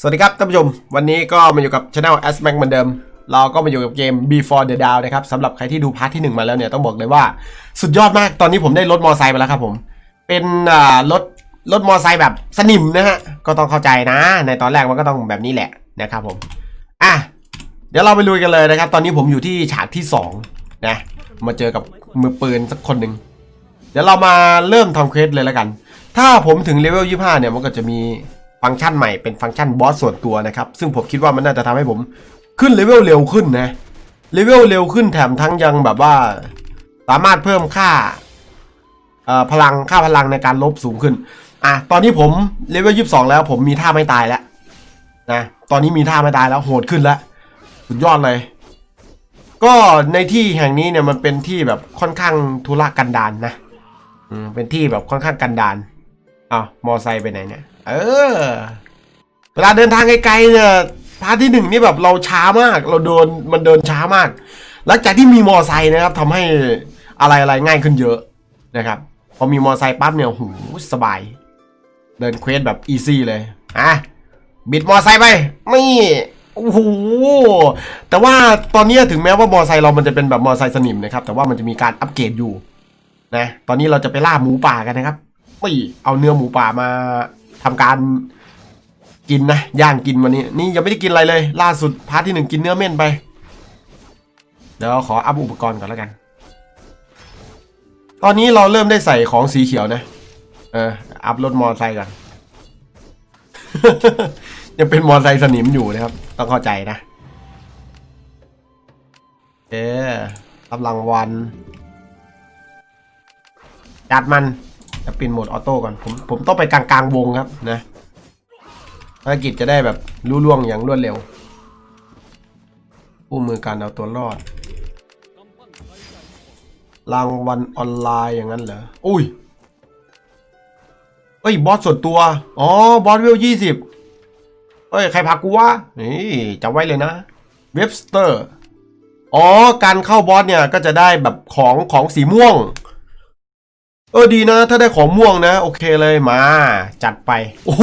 สวัสดีครับท่านผู้ชม วันนี้ก็มาอยู่กับช anel a s m a c เหมือนเดิม เราก็มาอยู่กับเกม Before the Down นะครับสำหรับใครที่ดูพาร์ทที่ 1 มาแล้วเนี่ยต้องบอกเลยว่าสุดยอดมากตอนนี้ผมได้รถมอไซค์ไปแล้วครับผม เป็นรถรถมอไซค์แบบสนิมนะฮะ ก็ต้องเข้าใจนะ ในตอนแรกมันก็ต้องแบบนี้แหละนะครับผมอะเดี๋ยวเราไปลุยกันเลยนะครับ ตอนนี้ผมอยู่ที่ฉากที่2นะมาเจอกับมือปืนสักคนหนึ่งเดี๋ยวเรามาเริ่มทำเควสเลยแล้วกัน ถ้าผมถึงเลเวล25เนี่ยมันก็จะมี ฟังก์ชันใหม่เป็นฟังก์ชันบอสส่วนตัวนะครับ ซึ่งผมคิดว่ามันน่าจะทำให้ผมขึ้นเลเวลเร็วขึ้นนะเลเวลเร็วขึ้นแถมทั้งยังแบบว่า สามารถเพิ่มค่าพลังค่าพลังในการลบสูงขึ้น อะ ตอนนี้ผมเลเวล22แล้ว ผมมีท่าไม่ตายแล้วนะ ตอนนี้มีท่าไม่ตายแล้วโหดขึ้นแล้วสุดยอดเลย ก็ในที่แห่งนี้เนี่ยมันเป็นที่แบบค่อนข้างทุรกันดารนนะ อืม เป็นที่แบบค่อนข้างกันดารอ้าวมอไซค์ไปไหนเนี่ย เออ เวลาเดินทางไกลๆเนี่ยพาร์ทที่หนึ่งนี่แบบเราช้ามาก เราเดินมันเดินช้ามาก หลังจากที่มีมอไซค์นะครับทำให้อะไรอะไรง่ายขึ้นเยอะนะครับ พอมีมอไซค์ปั๊บเนี่ยหูสบาย เดินเควสแบบอีซี่เลยอะบิดมอไซค์ไปนี่โอ้โหแต่ว่าตอนนี้ถึงแม้ว่ามอไซค์เรามันจะเป็นแบบมอไซค์สนิมนะครับ แต่ว่ามันจะมีการอัปเกรดอยู่นะ ตอนนี้เราจะไปล่าหมูป่ากันนะครับไม่เอาเนื้อหมูป่ามา ทำการกินนะย่างกินวันนี้ นี่ยังไม่ได้กินอะไรเลย ล่าสุดพาร์ทที่หนึ่งกินเนื้อเม่นไป เดี๋ยวขออัพอุปกรณ์ก่อนแล้วกัน ตอนนี้เราเริ่มได้ใส่ของสีเขียวนะ เออ อัพรถมอเตอร์ไซค์ก่อนยังเป็นมอเตอร์ไซค์สนิมอยู่นะครับ ต้องเข้าใจนะเออรับรางวัลจัดมัน จะปินโหมดออโต้ก่อนผมผมต้องไปกลางกลางวงครับนะภารกิจจะได้แบบรู้ล่วงอย่างรวดเร็วผู้มือการเอาตัวรอด รางวัลออนไลน์อย่างนั้นเหรอ อุ้ยเอ้ย บอสส่วนตัว อ๋อ บอสเวลยี่สิบเอ้ย ใครพากูวะ นี่จำไว้เลยนะ เว็บสเตอร์ อ๋อ การเข้าบอสเนี่ย ก็จะได้แบบของของสีม่วง ออดีนะ ถ้าได้ของม่วงนะ โอเคเลยมา จัดไป โอ้โห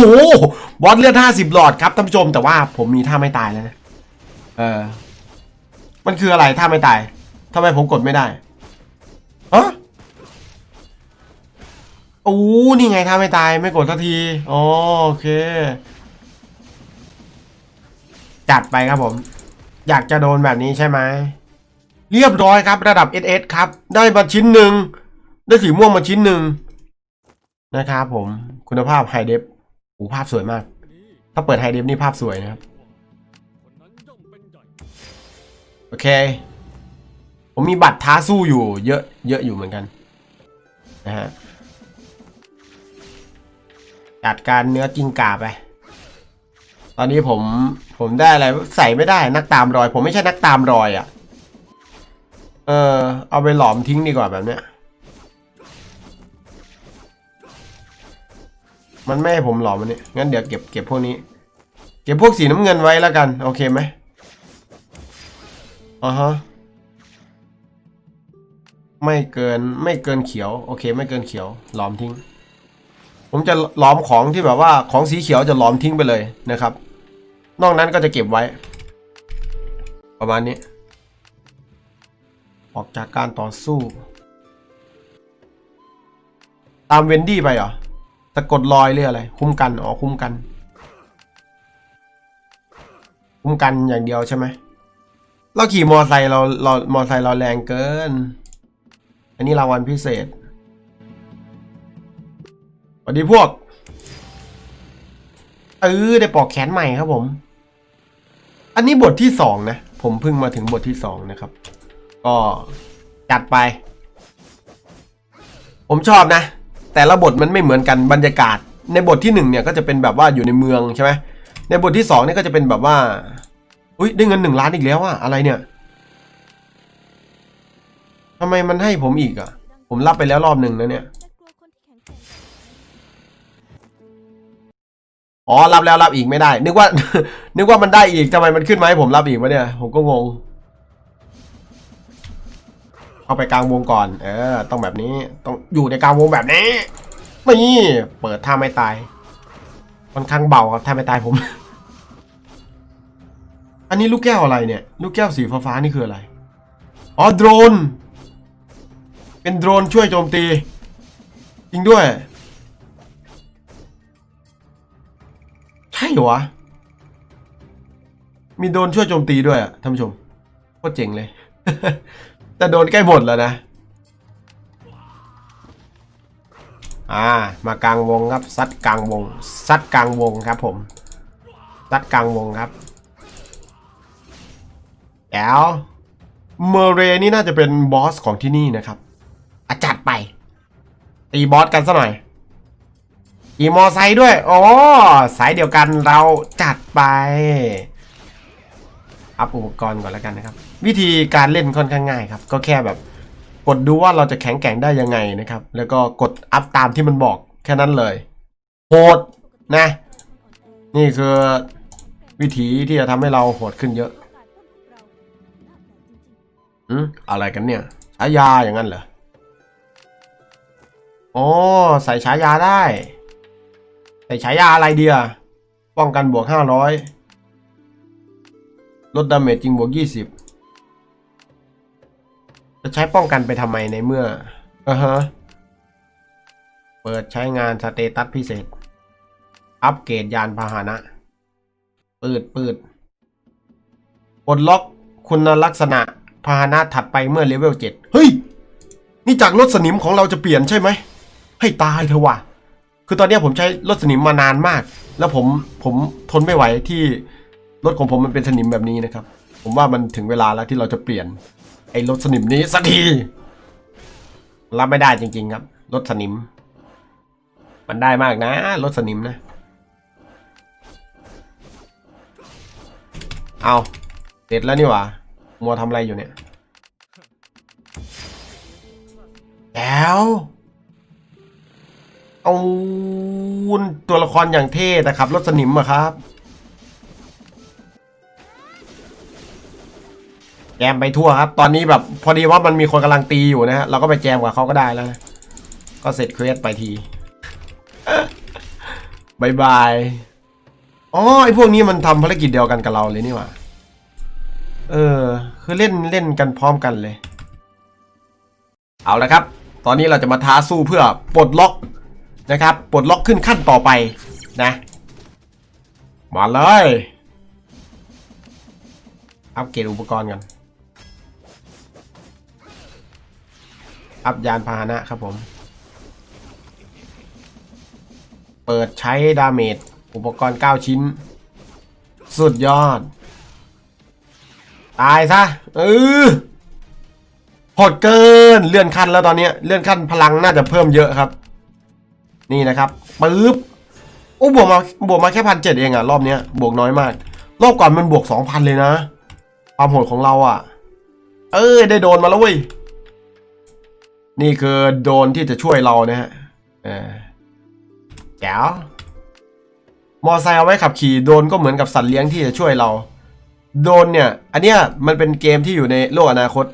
บอสเลือดห้าสิบหลอดครับท่านผู้ชมแต่ว่าผมมีท่าไม่ตายแล้วนะเออ มันคืออะไรท่าไม่ตายทำไมผมกดไม่ได้อะโอ้นี่ไงท่าไม่ตายไม่กดสักทีอ๋อโอเค จัดไปครับผม อยากจะโดนแบบนี้ใช่ไหมเรียบร้อยครับระดับ SS ครับ ได้มาชิ้นหนึ่ง ได้สีม่วงมาชิ้นหนึ่งนะครับผมคุณภาพไฮเดฟโอ้ภาพสวยมาก ถ้าเปิดไฮเดฟนี่ภาพสวยนะครับ โอเค ผมมีบัตรท้าสู้อยู่ เยอะ เยอะอยู่เหมือนกัน นะฮะจัดการเนื้อกิงกาไป ตอนนี้ผม ผมได้อะไรใส่ไม่ได้นักตามรอย ผมไม่ใช่นักตามรอยอะ่ะ เออเอาไปหลอมทิ้งดีกว่าแบบเนี้ย มันไม่ให้ผมหลอมมันนี่งั้นเดี๋ยวเก็บเก็บพวกนี้ เก็บพวกสีน้ำเงินไว้แล้วกัน โอเคไหมอ่าฮะไม่เกินไม่เกินเขียว โอเค ไม่เกินเขียว หลอมทิ้ง ผมจะหลอมของที่แบบว่าของสีเขียวจะหลอมทิ้งไปเลยนะครับ นอกนั้นก็จะเก็บไว้ ประมาณนี้ ออกจากการต่อสู้ ตามเวนดี้ไปเหรอ สะกดรอยหรืออะไร คุ้มกัน อ๋อ คุ้มกัน คุ้มกันอย่างเดียวใช่ไหม เราขี่มอไซค์เราเรามอไซค์เราแรงเกิน อันนี้รางวัลพิเศษสวัสดีพวกเออได้ปอกแขนใหม่ครับผม อันนี้บทที่สองนะ ผมเพิ่งมาถึงบทที่สองนะครับ ก็จัดไป ผมชอบนะ แต่ละบทมันไม่เหมือนกันบรรยากาศ ในบทที่หนึ่งเนี่ยก็จะเป็นแบบว่าอยู่ในเมืองใช่ไหมในบทที่สองเนี่ยก็จะเป็นแบบว่าอุ้ยได้เงินหนึ่งล้านอีกแล้วอะอะไรเนี่ยทำไมมันให้ผมอีกอะผมรับไปแล้วรอบหนึ่งนะเนี่ยอ๋อรับแล้วรับอีกไม่ได้ นึกว่า นึกว่ามันได้อีกทำไมมันขึ้นมาให้ผมรับอีกวะเนี่ย ผมก็งง เข้าไปกลางวงก่อน เออ ต้องแบบนี้ ต้องอยู่ในกลางวงแบบนี้นี่เปิดท่าไม่ตายค่อนข้างเบาครับท่าไม่ตายผม อันนี้ลูกแก้วอะไรเนี่ย ลูกแก้วสีฟ้าๆนี่คืออะไร อ๋อโดรน เป็นโดรนช่วยโจมตี จริงด้วย ใช่เหรอวะ มีโดรนช่วยโจมตีด้วยอะท่านผู้ชมโคตรเจ๋งเลย แต่โดนใกล้หมดแล้วนะ อ่า มากลางวงครับ ซัดกลางวง ซัดกลางวงครับผม ซัดกลางวงครับแอลเมเรนี่น่าจะเป็นบอสของที่นี่นะครับ อาจัดไป ตีบอสกันซะหน่อยขี่มอไซค์ด้วยอ๋อสายเดียวกันเราจัดไป อัพอุปกรณ์ก่อนแล้วกันนะครับ วิธีการเล่นค่อนข้างง่ายครับ ก็แค่แบบกดดูว่าเราจะแข็งแกร่งได้ยังไงนะครับ แล้วก็กดอัพตามที่มันบอกแค่นั้นเลยโหดนะ นี่คือวิธีที่จะทำให้เราโหดขึ้นเยอะอืมอะไรกันเนี่ยฉายาอย่างนั้นเหรออ๋อใส่ฉายาได้ ใส่ฉายาอะไรเดียป้องกันบวกห้าร้อยลดดาเมจจริงบวกยี่สิบ จะใช้ป้องกันไปทำไมในเมื่ออ่าฮะ เปิดใช้งานสเตตัสพิเศษ อัปเกรดยานพาหนะ ปืดปืดปลดล็อกคุณลักษณะพาหนะถัดไปเมื่อเลเวล7เฮ้ย นี่จากรถสนิมของเราจะเปลี่ยนใช่ไหม ให้ตายเถอะว่ะ คือตอนนี้ผมใช้รถสนิมมานานมาก แล้วผมผมทนไม่ไหวที่รถของผมมันเป็นสนิมแบบนี้นะครับ ผมว่ามันถึงเวลาแล้วที่เราจะเปลี่ยน ไอ้รถสนิมนี้สักที รับไม่ได้จริง ๆ ครับ รถสนิม มันได้มากนะ รถสนิมนะ เอาเสร็จแล้วนี่หว่า มัวทำอะไรอยู่เนี่ย แล้วเอาตัวละครอย่างเท่แต่ขับรถสนิมอะครับ จมไปทั่วครับ ตอนนี้แบบพอดีว่ามันมีคนกำลังตีอยู่นะฮะเราก็ไปแจมกับเขาก็ได้แล้ว ก็เสร็จเควสไปทีบายบายอ๋อไอพวกนี้มันทำภารกิจเดียวกันกับเราเลยนี่หว่าเออ คือเล่นเล่นกันพร้อมกันเลย เอาละครับ ตอนนี้เราจะมาท้าสู้เพื่อปลดล็อกนะครับปลดล็อกขึ้นขั้นต่อไปนะ มาเลย อัปเกรดอุปกรณ์กัน อัพยานพาหนะครับผม เปิดใช้ดาเมจอุปกรณ์ 9 ชิ้น สุดยอด ตายซะเออโหดเกินเลื่อนขั้นแล้วตอนนี้เลื่อนขั้นพลังน่าจะเพิ่มเยอะครับ นี่นะครับปึ๊บโอ้บวกมาบวกมาแค่พันเจ็ดเองอะรอบเนี้ยบวกน้อยมาก รอบก่อนมันบวกสองพันเลยนะความโหดของเราอะเออได้โดนมาแล้วเว้ย นี่คือโดนที่จะช่วยเรานะฮะเออแจ๋วมอไซค์เอาไว้ขับขี่โดนก็เหมือนกับสัตว์เลี้ยงที่จะช่วยเรา โดนเนี่ย อันเนี้ยมันเป็นเกมที่อยู่ในโลกอนาคต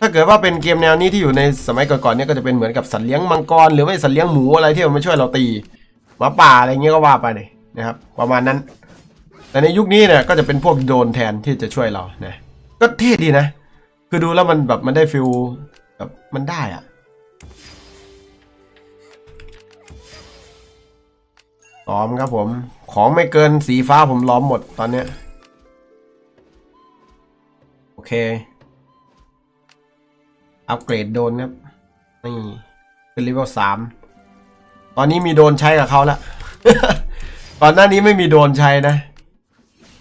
ถ้าเกิดว่าเป็นเกมแนวนี้ที่อยู่ในสมัยก่อนๆเนี่ยก็จะเป็นเหมือนกับสัตว์เลี้ยงมังกรหรือไม่สัตว์เลี้ยงหมูอะไรที่มันมาช่วยเราตีหมาป่าอะไรเงี้ยก็ว่าไปเลยนะครับ ประมาณนั้น แต่ในยุคนี้เนี่ยก็จะเป็นพวกโดนแทนที่จะช่วยเรานะก็เท่ดีนะ คือดูแล้วมันแบบมันได้ฟิล มันได้อะล้อมครับผม ของไม่เกินสีฟ้าผมล้อมหมดตอนเนี้ย โอเค อัปเกรดโดนครับ นี่เป็นเลเวลสาม ตอนนี้มีโดนใช้กับเขาแล้วก่อนหน้านี้ไม่มีโดนใช้นะ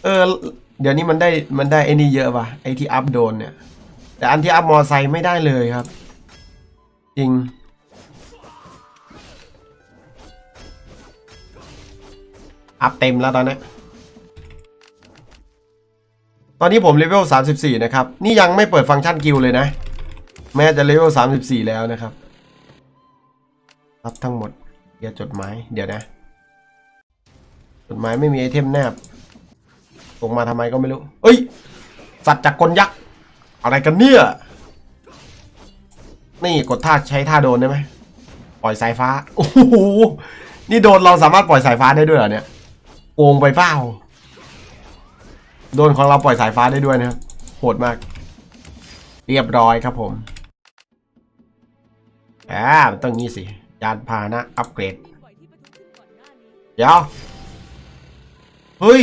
เออ เดี๋ยวนี้มันได้มันได้ไอ้นี่เยอะว่ะไอ้ที่อัพโดนเนี่ย แต่อันที่อัพมอไซค์ไม่ได้เลยครับ จริง อัพเต็มแล้วตอนนี้ ตอนนี้ผมเลเวล 34 นะครับ นี่ยังไม่เปิดฟังก์ชันกิลเลยนะ แม้จะเลเวล 34 แล้วนะครับ รับทั้งหมดเดี๋ยวจดหมาย เดี๋ยวนะ จดหมายไม่มีไอเทมแนบส่งมาทำไมก็ไม่รู้ เอ้ย สัตว์จากกลยักษ์ อะไรกันเนี่ย นี่กดท่าใช้ท่าโดนได้ไหมปล่อยสายฟ้าโอ้โหนี่โดนเราสามารถปล่อยสายฟ้าได้ด้วยเหรอเนี่ยโกงไปเปล่าโดนของเราปล่อยสายฟ้าได้ด้วยนะครับโหดมาก เรียบร้อยครับผมอ่าต้องงี้สิยานพาหนะ อัปเกรดเดี๋ยวเฮ้ย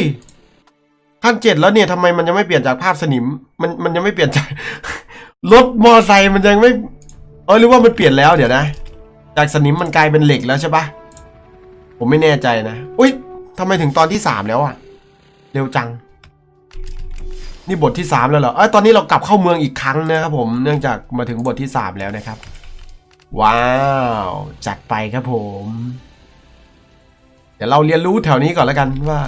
ขั้นเจ็ดแล้วเนี่ยทำไมมันยังไม่เปลี่ยนจากภาพสนิม มันมันยังไม่เปลี่ยนจากรถมอไซค์มันยังไม่ ออหรือว่ามันเปลี่ยนแล้วเดี๋ยวนะ จากสนิมมันกลายเป็นเหล็กแล้วใช่ปะผมไม่แน่ใจนะ อุ้ยทำไมถึงตอนที่สามแล้วอะเร็วจัง นี่บทที่สามแล้วเหรอ เอ้ยตอนนี้เรากลับเข้าเมืองอีกครั้งนะครับผม เนื่องจากมาถึงบทที่สามแล้วนะครับ ว้าว จัดไปครับผม เดี๋ยวเราเรียนรู้แถวนี้ก่อนแล้วกันว่า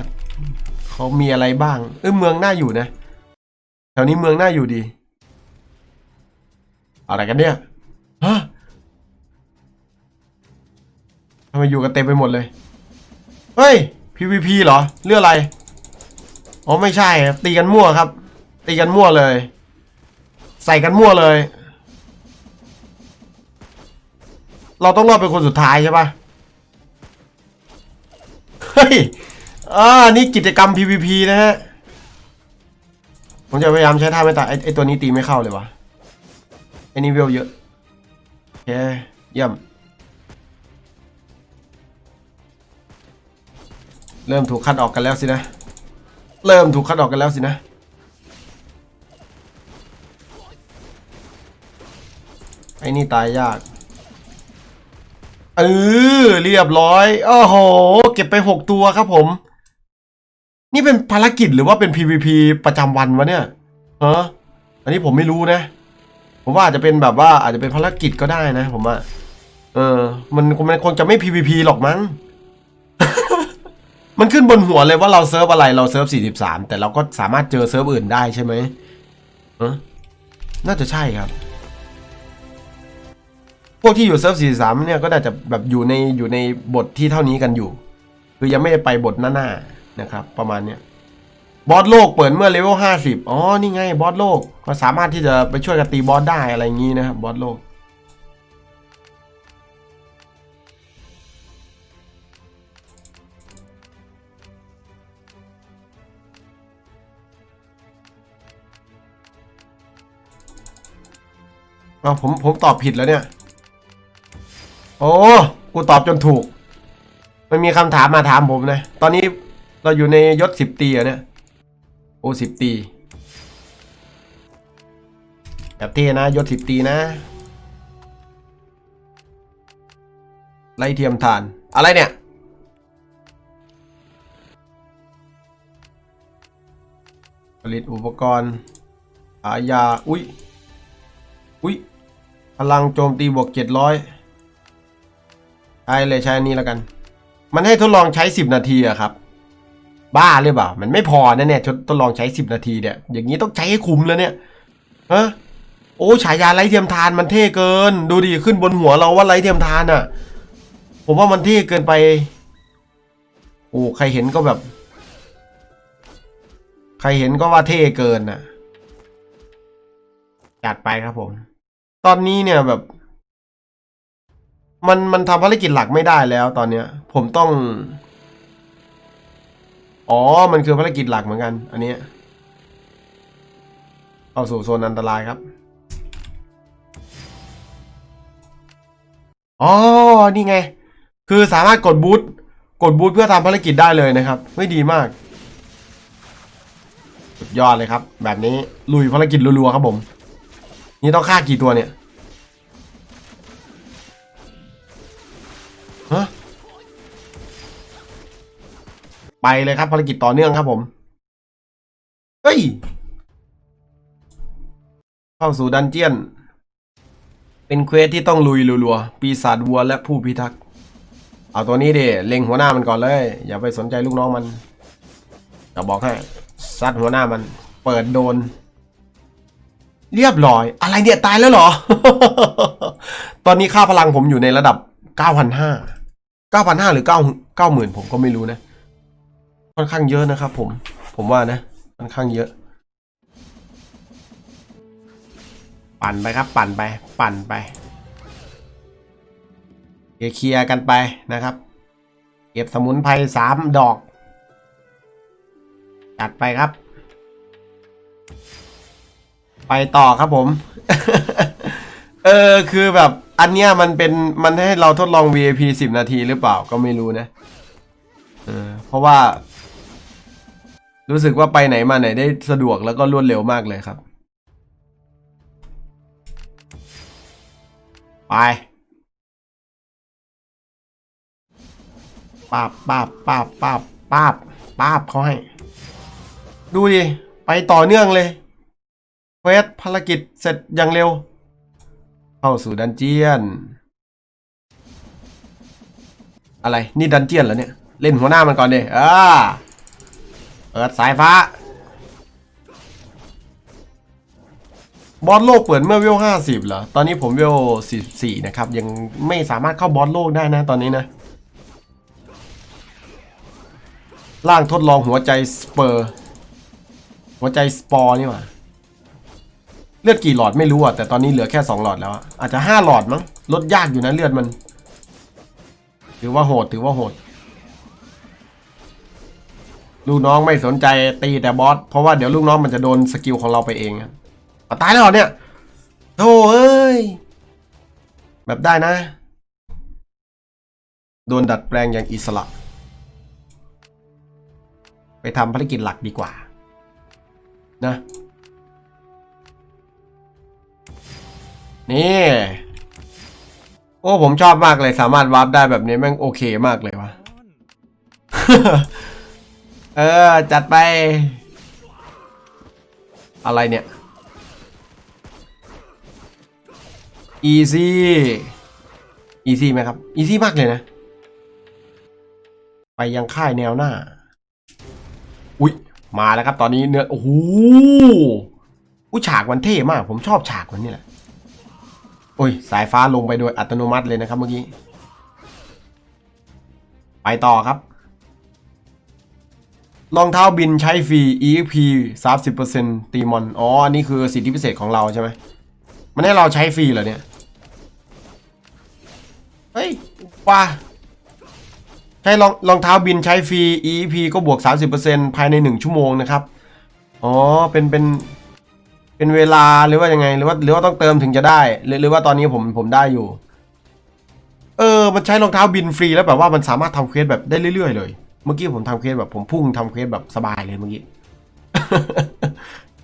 เขามีอะไรบ้าง เออเมืองน่าอยู่นะ แถวนี้เมืองน่าอยู่ดี อะไรกันเนี่ย ทำไมอยู่กันเต็มไปหมดเลย เฮ้ย PVP เหรอเรื่องอะไร อ๋อไม่ใช่ครับตีกันมั่วครับ ตีกันมั่วเลย ใส่กันมั่วเลย เราต้องรอดเป็นคนสุดท้ายใช่ปะเฮ้ยอ่านี่กิจกรรม PVP นะฮะ ผมจะพยายามใช้ท่าไม่ตายไอ้ไอตัวนี้ตีไม่เข้าเลยวะไอ้นี่เวลเยอะโอเคเยี่ยม เริ่มถูกคัดออกกันแล้วสินะ เริ่มถูกคัดออกกันแล้วสินะ ไอ้นี่ตายยากเออเรียบร้อยโอ้โห เก็บไปหกตัวครับผม นี่เป็นภารกิจหรือว่าเป็น PVP ประจำวันวะเนี่ยฮะอันนี้ผมไม่รู้นะ ผมว่าอาจจะเป็นแบบว่าอาจจะเป็นภารกิจก็ได้นะ ผมว่าเออ มันมันคงจะไม่ PVP หรอกมั้ง มันขึ้นบนหัวเลยว่าเราเซิร์ฟอะไรเราเซิร์ฟ43แต่เราก็สามารถเจอเซิร์ฟอื่นได้ใช่ไหมเออน่าจะใช่ครับ พวกที่อยู่เซิร์ฟ43เนี่ยก็น่าจะแบบอยู่ในอยู่ในบทที่เท่านี้กันอยู่ คือยังไม่ได้ไปบทหน้าๆนะครับ ประมาณเนี้ยบอสโลกเปิดเมื่อเลเวล50อ๋อนี่ไงบอสโลกก็สามารถที่จะไปช่วยกันตีบอสได้อะไรอย่างนี้นะครับบอสโลก เอาผมผมตอบผิดแล้วเนี่ย โอ้ กูตอบจนถูก มันมีคำถามมาถามผมนะ ตอนนี้เราอยู่ในยศสิบตีอะเนี่ย โอ้สิบตีแบบเท่นะยศสิบตีนะไล่เทียมทาน อะไรเนี่ยผลิตอุปกรณ์หายา อุ๊ย อุ๊ยพลังโจมตีบวกเจ็ดร้อยใช้เลยใช้อันนี้แล้วกัน มันให้ทดลองใช้สิบนาทีอะครับ บ้าหรือเปล่า มันไม่พอนะเนี่ยทดลองใช้สิบนาทีเนี่ย อย่างนี้ต้องใช้ให้คุ้มแล้วเนี่ยฮะโอ้ฉายาไร้เทียมทานมันเท่เกิน ดูดิขึ้นบนหัวเราว่าไร้เทียมทานอะผมว่ามันเท่เกินไป โอ้ใครเห็นก็แบบ ใครเห็นก็ว่าเท่เกินน่ะ จัดไปครับผม ตอนนี้เนี่ยแบบ มันมันทำภารกิจหลักไม่ได้แล้วตอนเนี้ย ผมต้อง อ๋อ มันคือภารกิจหลักเหมือนกัน อันเนี้ยเข้าสู่โซนอันตรายครับ อ๋อ นี่ไง คือสามารถกดบูทกดบูทเพื่อทำภารกิจได้เลยนะครับ ไม่ดีมาก สุดยอดเลยครับ แบบนี้ลุยภารกิจรัวๆครับผม นี่ต้องฆ่ากี่ตัวเนี่ยฮะไปเลยครับภารกิจต่อเนื่องครับผม เฮ้ย เข้าสู่ดันเจียน เป็นเควสที่ต้องลุยรัวๆปีศาจวัวและผู้พิทักษ์ เอาตัวนี้ดิเล็งหัวหน้ามันก่อนเลย อย่าไปสนใจลูกน้องมันจะบอกให้ซัดหัวหน้ามัน เปิดโดน เรียบร้อย อะไรเนี่ยตายแล้วเหรอ ตอนนี้ค่าพลังผมอยู่ในระดับ 9,500 9,500 หรือ 9 90,000 ผมก็ไม่รู้นะ ค่อนข้างเยอะนะครับผม ผมว่านะ ค่อนข้างเยอะ ปั่นไปครับ ปั่นไป ปั่นไป เคลียร์กันไปนะครับ เก็บสมุนไพรสามดอก จัดไปครับ ไปต่อครับผม เออคือแบบอันเนี้ยมันเป็นมันให้เราทดลอง VIP 10 นาทีหรือเปล่าก็ไม่รู้นะเออเพราะว่า รู้สึกว่าไปไหนมาไหนได้สะดวกแล้วก็รวดเร็วมากเลยครับ ไปปาบปาบปาบปาบปาบปาบเขาให้ ดูดิ ไปต่อเนื่องเลย เควสภารกิจเสร็จอย่างเร็ว เข้าสู่ดันเจียน อะไรนี่ดันเจียนเหรอเนี่ย เล่นหัวหน้ามันก่อนดิอ่าเปิดสายฟ้า บอสโลกเปิดเมื่อเวลห้าสิบเหรอ ตอนนี้ผมเวลสี่สี่นะครับ ยังไม่สามารถเข้าบอสโลกได้นะตอนนี้นะร่างทดลองหัวใจสเปอร์ หัวใจสปอร์นี่หว่า เลือดกี่หลอดไม่รู้อะแต่ตอนนี้เหลือแค่สองหลอดแล้วอะอาจจะห้าหลอดมั้งลดยากอยู่นะเลือดมัน ถือว่าโหดถือว่าโหด ลูกน้องไม่สนใจตีแต่บอสเพราะว่าเดี๋ยวลูกน้องมันจะโดนสกิลของเราไปเองอะอะตายแล้วเหรอเนี่ยโธ่เอ้ย แบบได้นะ โดนดัดแปลงอย่างอิสระ ไปทำภารกิจหลักดีกว่า นะ นี่ โอ้ ผมชอบมากเลยสามารถวาร์ปได้แบบนี้แม่งโอเคมากเลยวะเออ จัดไป อะไรเนี่ย easy easy ไหมครับ easy มากเลยนะ ไปยังค่ายแนวหน้า อุ๊ย มาแล้วครับตอนนี้เนื้อ โอ้โหอุ๊ยฉากมันเท่มาก ผมชอบฉากมันนี่แหละ โอ้ย สายฟ้าลงไปโดยอัตโนมัติเลยนะครับเมื่อกี้ ไปต่อครับ รองเท้าบินใช้ฟรี EXP 30%ตีมอน อ๋ออันนี้คือสิทธิพิเศษของเราใช่ไหม มันให้เราใช้ฟรีเหรอเนี่ย เฮ้ยว่าใช้รองรองเท้าบินใช้ฟรี e p ก็บวก 30%ภายใน 1 ชั่วโมงนะครับ อ๋อ เป็นเป็น เป็นเวลาหรือว่ายังไง หรือว่าหรือว่าต้องเติมถึงจะได้ หรือหรือว่าตอนนี้ผมผมได้อยู่ เออ มันใช้รองเท้าบินฟรีแล้วแบบว่ามันสามารถทำเควสแบบได้เรื่อยๆเลย เมื่อกี้ผมทำเควสแบบผมพุ่งทำเควสแบบสบายเลยเมื่อกี้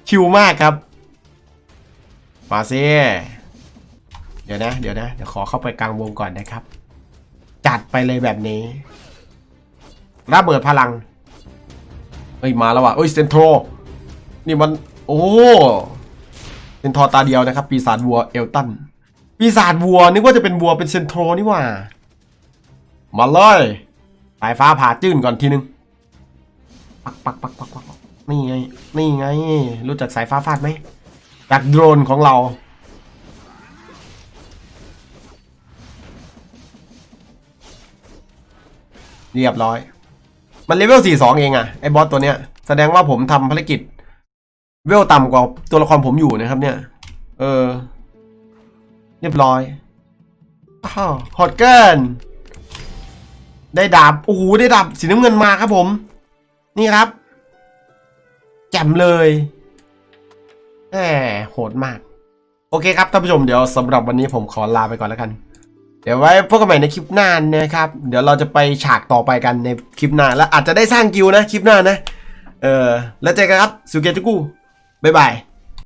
ชิลมากครับ มาซิเดี๋ยวนะ เดี๋ยวนะ เดี๋ยวขอเข้าไปกลางวงก่อนนะครับ จัดไปเลยแบบนี้ระเบิดพลัง เฮ้ย มาแล้วว่ะเอ้ยเซนโทร นี่มัน โอ้ เซนทอร์ตาเดียวนะครับ ปีศาจวัวเอลตัน ปีศาจวัวนึกว่าจะเป็นวัวเป็นเซนโทรนี่หว่า มาเลยสายฟ้าผ่าจื้นก่อนทีนึงปักปักปักปักปักปักนี่ไง นี่ไง รู้จักสายฟ้าฟาดไหมจากโดรนของเรา เรียบร้อย มันเลเวล 42 เองอะไอ้บอสตัวเนี้ย แสดงว่าผมทำภารกิจ เวลต่ำกว่าตัวละครผมอยู่นะครับ เนี่ย เออ เรียบร้อยอ้าวฮอตเกินได้ดาบโอ้โหได้ดาบสีน้ำเงินมาครับผม นี่ครับ แจ่มเลยแหมโหดมาก โอเคครับท่านผู้ชมเดี๋ยวสำหรับวันนี้ผมขอลาไปก่อนแล้วกัน เดี๋ยวไว้พบกันใหม่ในคลิปหน้านะครับ เดี๋ยวเราจะไปฉากต่อไปกันในคลิปหน้า แล้วอาจจะได้สร้างกิลด์นะคลิปหน้านะ เออแล้วเจอกันครับสุเกจุกุ บ๊ายบาย